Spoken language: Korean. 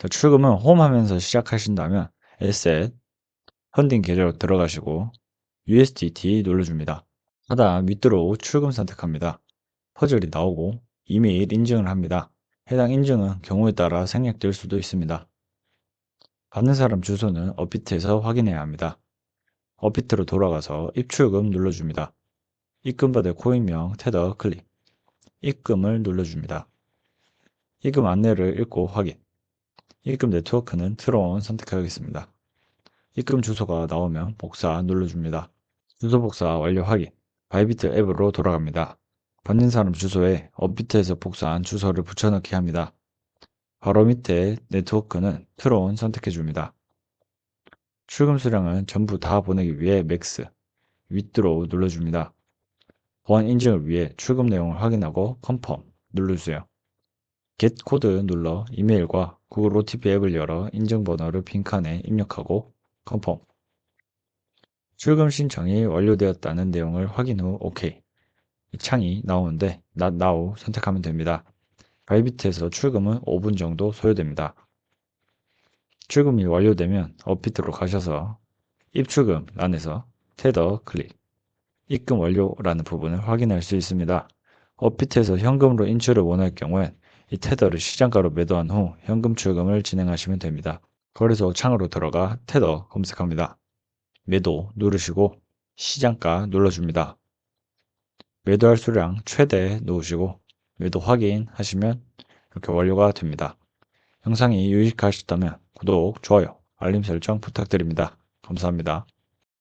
자, 출금은 홈 하면서 시작하신다면 에셋, 펀딩 계좌로 들어가시고 USDT 눌러줍니다. 하단 밑으로 출금 선택합니다. 퍼즐이 나오고 이메일 인증을 합니다. 해당 인증은 경우에 따라 생략될 수도 있습니다. 받는 사람 주소는 업비트에서 확인해야 합니다. 업비트로 돌아가서 입출금 눌러줍니다. 입금받을 코인명 테더 클릭 입금을 눌러줍니다. 입금 안내를 읽고 확인 입금 네트워크는 트론 선택하겠습니다. 입금 주소가 나오면 복사 눌러줍니다. 주소 복사 완료 확인 바이비트 앱으로 돌아갑니다. 받는 사람 주소에 업비트에서 복사한 주소를 붙여넣기 합니다. 바로 밑에 네트워크는 트론 선택해줍니다. 출금 수량은 전부 다 보내기 위해 맥스, 윗드로우 눌러줍니다. 보안 인증을 위해 출금 내용을 확인하고 컨펌 눌러주세요. get 코드 눌러 이메일과 구글 OTP 앱을 열어 인증번호를 빈칸에 입력하고 컨펌 출금 신청이 완료되었다는 내용을 확인 후 OK 이 창이 나오는데 Not Now 선택하면 됩니다. 바이비트에서 출금은 5분 정도 소요됩니다. 출금이 완료되면 업비트로 가셔서 입출금 란에서 테더 클릭 입금 완료라는 부분을 확인할 수 있습니다. 업비트에서 현금으로 인출을 원할 경우엔 이 테더를 시장가로 매도한 후 현금 출금을 진행하시면 됩니다. 거래소 창으로 들어가 테더 검색합니다. 매도 누르시고 시장가 눌러줍니다. 매도할 수량 최대 놓으시고 매도 확인하시면 이렇게 완료가 됩니다. 영상이 유익하셨다면 구독, 좋아요, 알림 설정 부탁드립니다. 감사합니다.